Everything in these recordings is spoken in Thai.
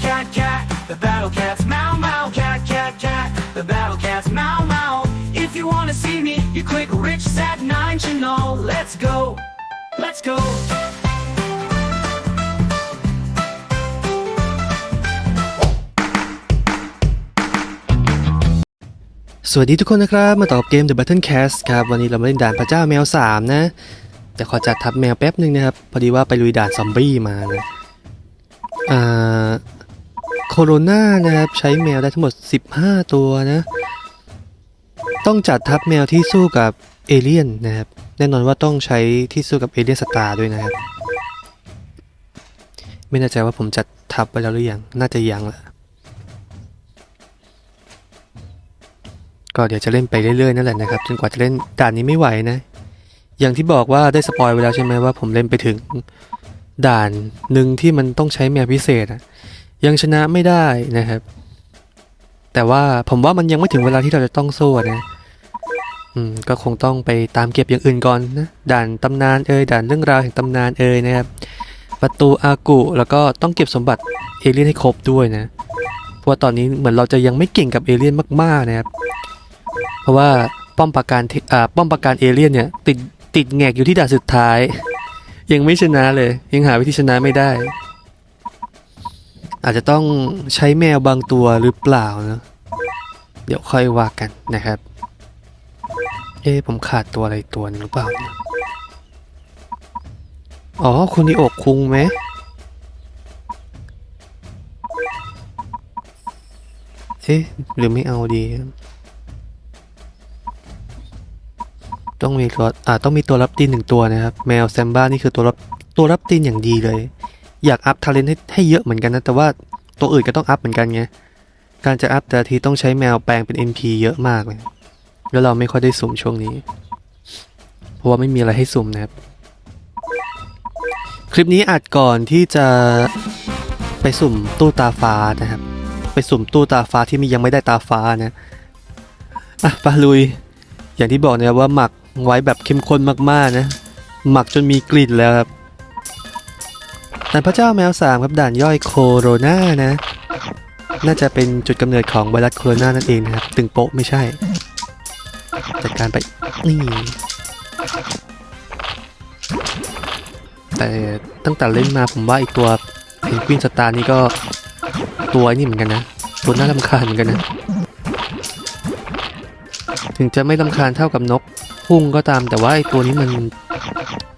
cat, cat, cat. The battle cats, meow, meow, cat, cat, cat. The battle cats, meow, meow. If you wanna see me, you click Rich Sat 9 channel. Let's go, let's go. สวัสดีทุกคนนะครับ มาตอบเกม The Battle Cast ครับ วันนี้เรามาเล่นด่านพระเจ้าแมว 3 นะ แต่ขอจัดทับแมวแป๊บหนึ่งนะครับ พอดีว่าไปลุยด่านซอมบี้มานะอ่า โคโรนานะครับ ใช้แมวได้ทั้งหมด 15 ตัวนะ ต้องจัดทับแมวที่สู้กับเอเลี่ยนนะครับ แน่นอนว่าต้องใช้ที่สู้กับเอเลี่ยนสตาร์ด้วยนะครับ ไม่แน่ใจว่าผมจัดทับไปแล้วหรือยัง น่าจะยังแหละก็เดี๋ยวจะเล่นไปเรื่อยๆนั่นแหละนะครับ จนกว่าจะเล่นด่านนี้ไม่ไหวนะ อย่างที่บอกว่าได้สปอยไว้แล้วใช่ไหมว่าผมเล่นไปถึงด่านหนึ่งที่มันต้องใช้แมวพิเศษอะ ยังชนะไม่ได้นะครับ แต่ว่าผมว่ามันยังไม่ถึงเวลาที่เราจะต้องสู้นะอืมก็คงต้องไปตามเก็บอย่างอื่นก่อนนะด่านตำนานเอ่ยด่านเรื่องราวแห่งตำนานเอ่ยนะครับ ประตูอากุแล้วก็ต้องเก็บสมบัติเอเลี่ยนให้ครบด้วยนะเพราะว่าตอนนี้เหมือนเราจะยังไม่เก่งกับเอเลี่ยนมากๆนะครับ เพราะว่าป้อมปราการอ่าป้อมปราการเอเลี่ยนเนี่ยติดติดแงกอยู่ที่ด่านสุดท้าย ยังไม่ชนะเลย ยังหาวิธีชนะไม่ได้ อาจจะต้องใช้แมวบางตัวหรือเปล่านะเดี๋ยวค่อยว่ากันนะครับ เอ๊ะผมขาดตัวอะไรตัวหนึงหรือเปล่าเนี่ยอ๋อคุณนิโอกคุงไหมเอ๊ะหรือไม่เอาดี ต้องมีตัวอ่าต้องมีตัวรับตีนหนึ่งตัวนะครับ แมวแซมบ้านี่คือตัวรับตัวรับตีนอย่างดีเลย อยากอัพทาเลนให้ให้เยอะเหมือนกันนะ แต่ว่าตัวอื่นก็ต้องอัพเหมือนกันไง การจะอัพแต่ทีต้องใช้แมวแปลงเป็น NP เยอะมากเลย แล้วเราไม่ค่อยได้สุ่มช่วงนี้ เพราะว่าไม่มีอะไรให้สุ่มนะครับ คลิปนี้อัดก่อนที่จะไปสุ่มตู้ตาฟ้านะครับ ไปสุ่มตู้ตาฟ้าที่มียังไม่ได้ตาฟ้านะอะปะลุย อย่างที่บอกนะว่าหมักไว้แบบเข้มข้นมากๆนะ หมักจนมีกลิ่นแล้วครับ ด่านพระเจ้าแมวสามครับด่านย่อยโคโรนานะ น่าจะเป็นจุดกำเนิดของไวรัสโคโรนานั่นเองนะครับ ตึงโป๊ะไม่ใช่ จัดการไป นี่ แต่ตั้งแต่เล่นมาผมว่าอีกตัวเพนกวินสตาร์นี่ก็ตัวนี่เหมือนกันนะ ตัวน่ารำคาญเหมือนกันนะ ถึงจะไม่ลำคาญเท่ากับนกพุ่งก็ตามแต่ว่าไอ้ตัวนี้มัน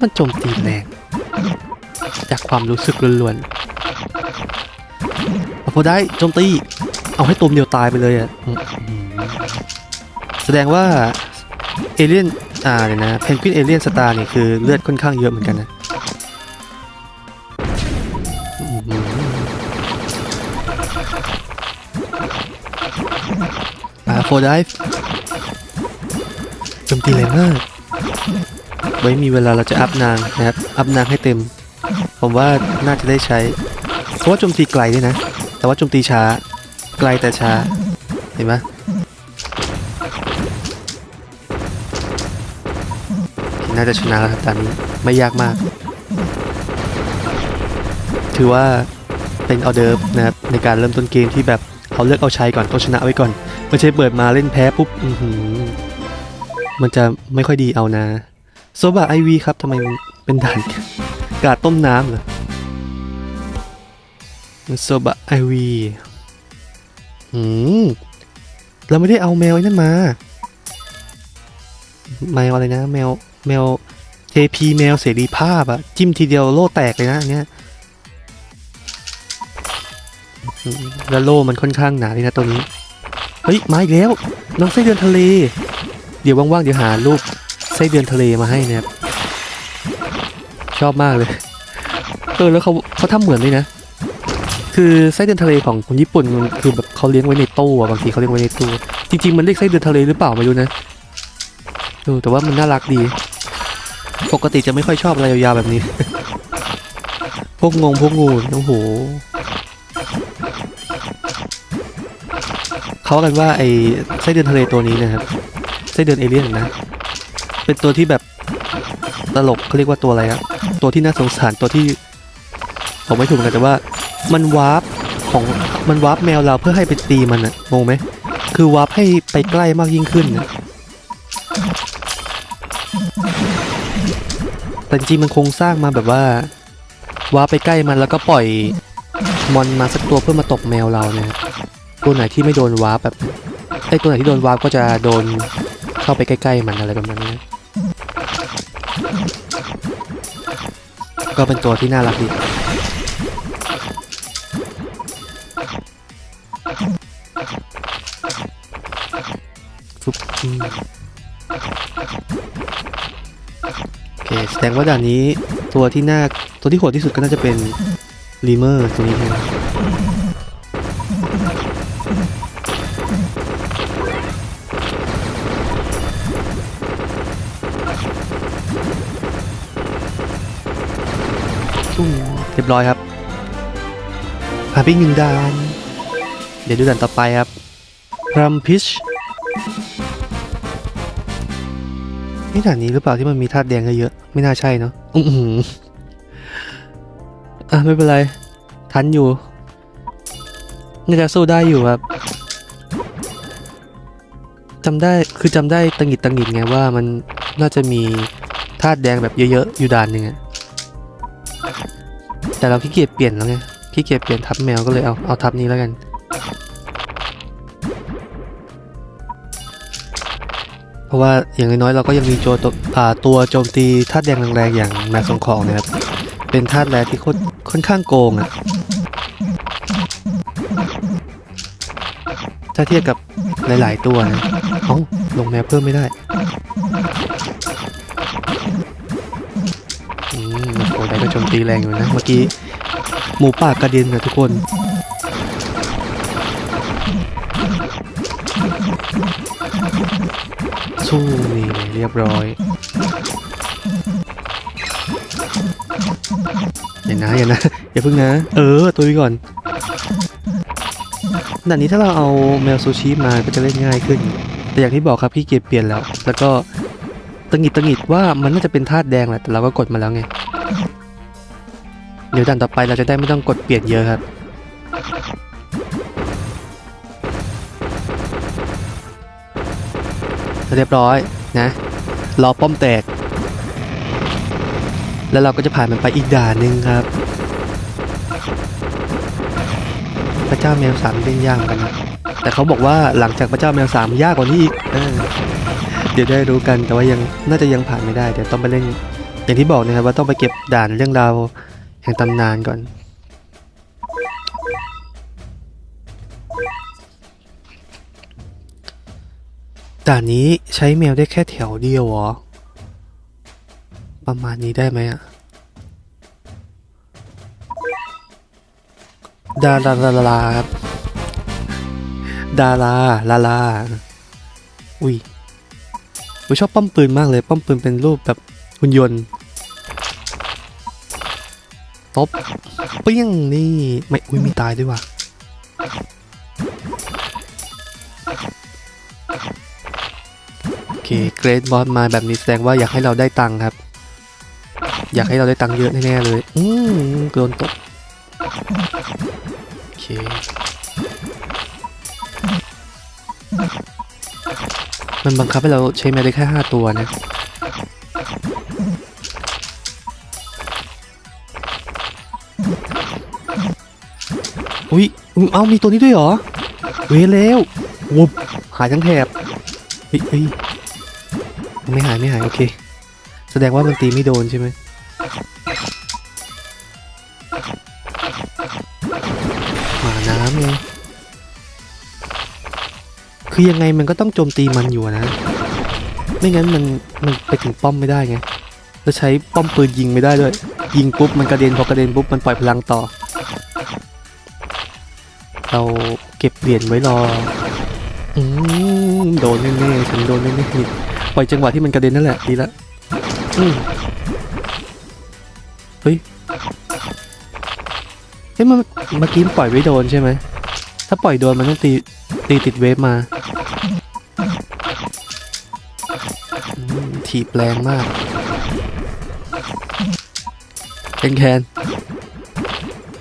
มันโจมตีแรง จากความรู้สึกล้วนๆพอได้โจมตี เอาให้ตัวเดียวตายไปเลยอะแสดงว่าเอเลียนอ่าเดี๋ยนะเพนกวินเอเลียนสตาร์นี่คือเลือดค่อนข้างเยอะเหมือนกันนะอืมอ่าโฟร์ไดฟ์โจมตีแรงมากไว้มีเวลาเราจะอัพนางนะครับ อัพนางให้เต็ม ผมว่าน่าจะได้ใช้ เพราะว่าโจมตีไกลด้วยนะ แต่ว่าโจมตีช้า ไกลแต่ช้า เห็นไหมน่าจะชนะแล้วครับตอนนี้ไม่ยากมาก ถือว่าเป็นออเดิร์ฟนะครับในการเริ่มต้นเกมที่แบบเอาเลือกเอาใช้ก่อนต้องชนะไว้ก่อนไม่ใช่เปิดมาเล่นแพ้ปุ๊บอือหือมันจะไม่ค่อยดีเอานะโซบะไอวีครับทำไมเป็นด่าน กาดต้มน้ำเหรอโซบะไอวีหืมเราไม่ได้เอาแมวอ้นั่นมา แมวอะไรนะ แมวแมว JP แมวเสรีภาพอะจิ้มทีเดียวโล่แตกเลยนะอันเนี้ยแล้วโล่มันค่อนข้างหนาเลยนะตัวนี้ เฮ้ย มาอีกแล้ว น้องไส้เดือนทะเล เดี๋ยวว่างๆ เดี๋ยวหารูปไส้เดือนทะเลมาให้นะครับ ชอบมากเลย เออแล้วเขาเขาทำเหมือนเลยนะ คือไส้เดือนทะเลของคนญี่ปุ่นมันคือแบบเขาเลี้ยงไว้ในตู้อะบางทีเขาเลี้ยงไว้ในตู้จริงๆมันเรียกไส้เดือนทะเลหรือเปล่าไม่รู้นะเออแต่ว่ามันน่ารักดี ปกติจะไม่ค่อยชอบอะไรยาวๆแบบนี้ พวกงงพวกงูโอ้โหเขาว่ากันว่าไอ้ไส้เดือนทะเลตัวนี้นะครับไส้เดือนเอเลี่ยนนะ เป็นตัวที่แบบ ตลกเขาเรียกว่าตัวอะไรอะตัวที่น่าสงสารตัวที่ผมไม่ถูกนกันแต่ว่ามันวาร์ปของมันวาร์ปแมวเราเพื่อให้ไปตีมันอะงงไหมคือวาร์ปให้ไปใกล้มากยิ่งขึ้นนะแต่จริงมันคงสร้างมาแบบว่าวาร์ปไปใกล้มันแล้วก็ปล่อยมอนมาสักตัวเพื่อมาตบแมวเราเนี่ยตัวไหนที่ไม่โดนวาร์ปแบบไอ้ตัวไหนที่โดนวาร์ปก็จะโดนเข้าไปใกล้ๆมันอะไรประมาณนี้ ก็เป็นตัวที่น่ารักดีฟึบโอเคแสดงว่าด่านนี้ตัวที่น่าตัวที่โหดที่สุดก็น่าจะเป็นรีเมอร์ตัวนี้ใช่ รียบร้อยครับผ่านไปหนึ่งด่าน เดี๋ยวดูด่านต่อไปครับรัมพิชนี่ด่านนี้หรือเปล่าที่มันมีธาตุแดงเยอะๆไม่น่าใช่เนาะอือหืออะไม่เป็นไร ทันอยู่น่าจะสู้ได้อยู่ครับจำได้คือจำได้ตังหิดตังหิดไงว่ามันน่าจะมีธาตุแดงแบบเยอะๆอยู่ด่านหนึ่งอะ แต่เราขี้เกียจเปลี่ยนแล้วไงขี้เกียจเปลี่ยนทับแมวก็เลยเอาเอาทับนี้แล้วกันเพราะว่าอย่างน้อยๆเราก็ยังมีโจตัวอ่าตัวโจมตีธาตุแดงแรงๆอย่างแมวสงของนะครับ เป็นธาตุแรงที่ค่อนค่อนข้างโกงอะ่ะ ถ้าเทียบกับหลายๆตัวนะเอ้าลงแมวเพิ่มไม่ได้ โจมตีแรงอยู่นะเมื่อกี้หมูป่ากระเด็นนะทุกคนสู้นี่เรียบร้อยอย่านะอย่านะอย่าเพิ่งนะ เออตัวนี้ก่อนด่านนี้ถ้าเราเอาแมวซูชิมาก็จะเล่นง่ายขึ้น แต่อย่างที่บอกครับพี่เกียจเปลี่ยนแล้ว แล้วก็ตังหิดตังหงิดว่ามันน่าจะเป็นธาตุแดงแหละแต่เราก็กดมาแล้วไง เดี๋ยวด่านต่อไปเราจะได้ไม่ต้องกดเปลี่ยนเยอะครับเรียบร้อยนะรอป้อมแตก แล้วเราก็จะผ่านมันไปอีกด่านหนึ่งครับ พระเจ้าแมวสามเล่นยากกันนะแต่เขาบอกว่าหลังจากพระเจ้าแมวสามยากกว่านี้อีกเออเดี๋ยวได้รู้กันแต่ว่ายังน่าจะยังผ่านไม่ได้เดี๋ยวต้องไปเล่นอย่างที่บอกนะครับว่าต้องไปเก็บด่านเรื่องราว แห่งตำนานก่อน ด่านนี้ใช้แมวได้แค่แถวเดียวเหรอ ประมาณนี้ได้ไหมอะดาราลาลาครับดาราลาลา อุ้ยผมชอบป้อมปืนมากเลย ป้อมปืนเป็นรูปแบบหุ่นยนต์ บเปี้ยงนี่ไม่อุ้ยมีตายด้วยว่ะโอเคเกรดบอสมาแบบนี้แสดงว่าอยากให้เราได้ตังค์ครับ อยากให้เราได้ตังค์เยอะแน่ๆเลย อืมโดนตกโอเคมันบังคับให้เราใช้แมวได้แค่ห้าตัวนะ อุ้ยเอ้ามีตัวนี้ด้วยเหรอ เวยแล้ววุบหายทั้งแถบเฮ้ยเฮ้ยไม่หายไม่หายโอเค แสดงว่ามันตีไม่โดนใช่ไหมหมาน้ำไงคือยังไงมันก็ต้องโจมตีมันอยู่นะ ไม่งั้นมันมันไปถึงป้อมไม่ได้ไงแล้วใช้ป้อมปืนยิงไม่ได้ด้วย ยิงปุ๊บมันกระเด็นพอกระเด็นปุ๊บมันปล่อยพลังต่อ เราเก็บเหรียญไว้รออืมโดนแน่ๆฉันโดนแน่ๆปล่อยจังหวะที่มันกระเด็นนั่นแหละดีละอืมเฮ้ยเฮ้ยมันเมื่อกี้ปล่อยไว้โดนใช่ไหมถ้าปล่อยโดนมันต้องตีตีติดเวฟมาถีบแรงมากเป็นแคน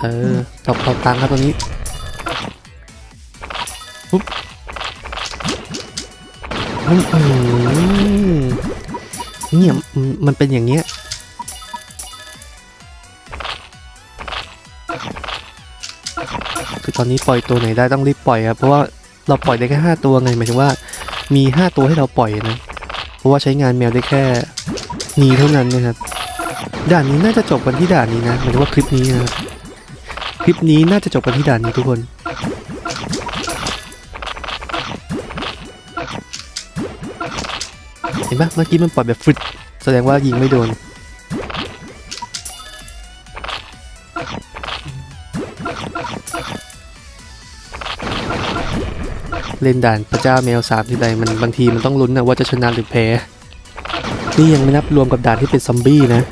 เออตบเขาตังครับตรงนี้ เนี่ยมันมันเป็นอย่างเงี้ยคือตอนนี้ปล่อยตัวไหนได้ต้องรีบปล่อยครับเพราะว่าเราปล่อยได้แค่ห้าตัวไงหมายถึงว่ามีห้าตัวให้เราปล่อยนะเพราะว่าใช้งานแมวได้แค่นี้เท่านั้นนะครับด่านนี้น่าจะจบกันที่ด่านนี้นะหมายถึงว่าคลิปนี้นะครับคลิปนี้น่าจะจบกันที่ด่านนี้ทุกคน ห็นปะเมื่อกี้มันปล่อยแบบฟึดแสดงว่ายิงไม่โดน เล่นด่านพระเจ้าแมวสามที่ใดมันบางทีมันต้องลุ้นนะว่าจะชนะหรือแพ้ นี่ยังไม่นับรวมกับด่านที่เป็นซอมบี้นะ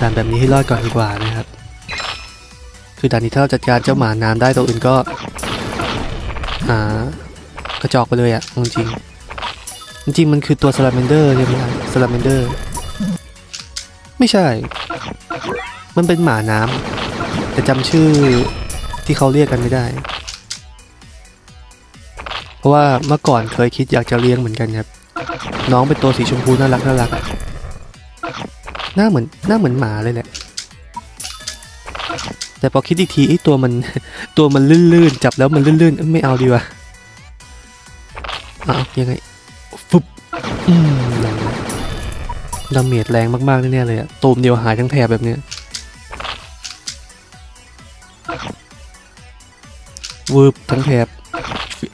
ด่านแบบนี้ให้รอดก่อนดีกว่านะครับ คือด่านนี้ถ้าเราจัดการเจ้าหมาน้ำได้ตัวอื่นก็อ่า กระจอกไปเลยอะจริงจริงมันคือตัวสลาเมนเดอร์ใช่ไหมสลาเมนเดอร์ ไม่ใช่ มันเป็นหมาน้ำแต่จำชื่อที่เขาเรียกกันไม่ได้ เพราะว่าเมื่อก่อนเคยคิดอยากจะเลี้ยงเหมือนกันครับ น้องเป็นตัวสีชมพูน่ารักน่ารักหน้าเหมือนหน้าเหมือนหมาเลยแหละ แต่พอคิดอีกทีไอ้ตัวมันตัวมันลื่นๆจับแล้วมันลื่นๆไม่เอาดีกว่า อ้าวยังไงฟึบอืมดาเมจแรงมากๆแน่ๆเลยอะตูมเดียวหายทั้งแถบแบบเนี้ยวืบทั้งแถบ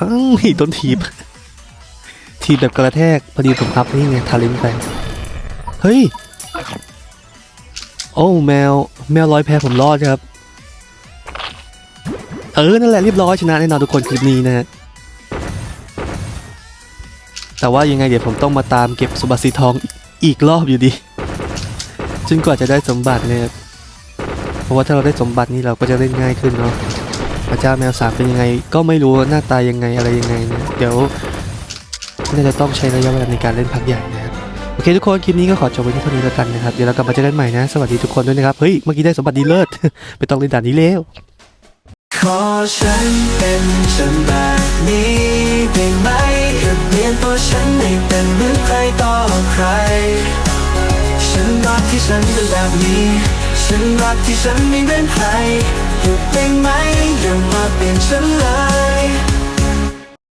อ้าวโดนถีบถีบแบบกระแทก พอดีผมอัพนี่ไงทาเลนไป เฮ้ย โอ้แมว แมวร้อยแพรผมรอดครับ เออ นั่นแหละเรียบร้อยชนะแน่นอนทุกคนคลิปนี้นะฮะ แต่ว่ายังไงเดี๋ยวผมต้องมาตามเก็บสมบัติสีทองอีกรอบอยู่ดี จนกว่าจะได้สมบัติเนี่ยครับเพราะว่าถ้าเราได้สมบัตินี่เราก็จะเล่นง่ายขึ้นเนาะพระเจ้าแมวสามเป็นยังไง ก็ไม่รู้หน้าตายังไงอะไรยังไงนะเดี๋ยวน่าจะต้องใช้ระยะเวลาในการเล่นพักใหญ่นะครับโอเคทุกคนคลิปนี้ก็ขอจบไว้ที่เท่านี้แล้วกันนะครับเดี๋ยวเรากลับมาเจอกันใหม่นะ สวัสดีทุกคนด้วยนะครับ เฮ้ย เมื่อกี้ได้สมบัติดีเลิศไม่ต้องเล่นด่านนี้แล้วขอฉันเป็นฉันแบบนี้ได้ไหม ยนตัวฉันให้เป็นเหมือนใครต่อใคร ฉันรักที่ฉันเป็นแบบนี้ ฉันรักที่ฉันไม่เป็นใครหยุดได้ไหมอย่ามาเปลี่ยนฉันเลย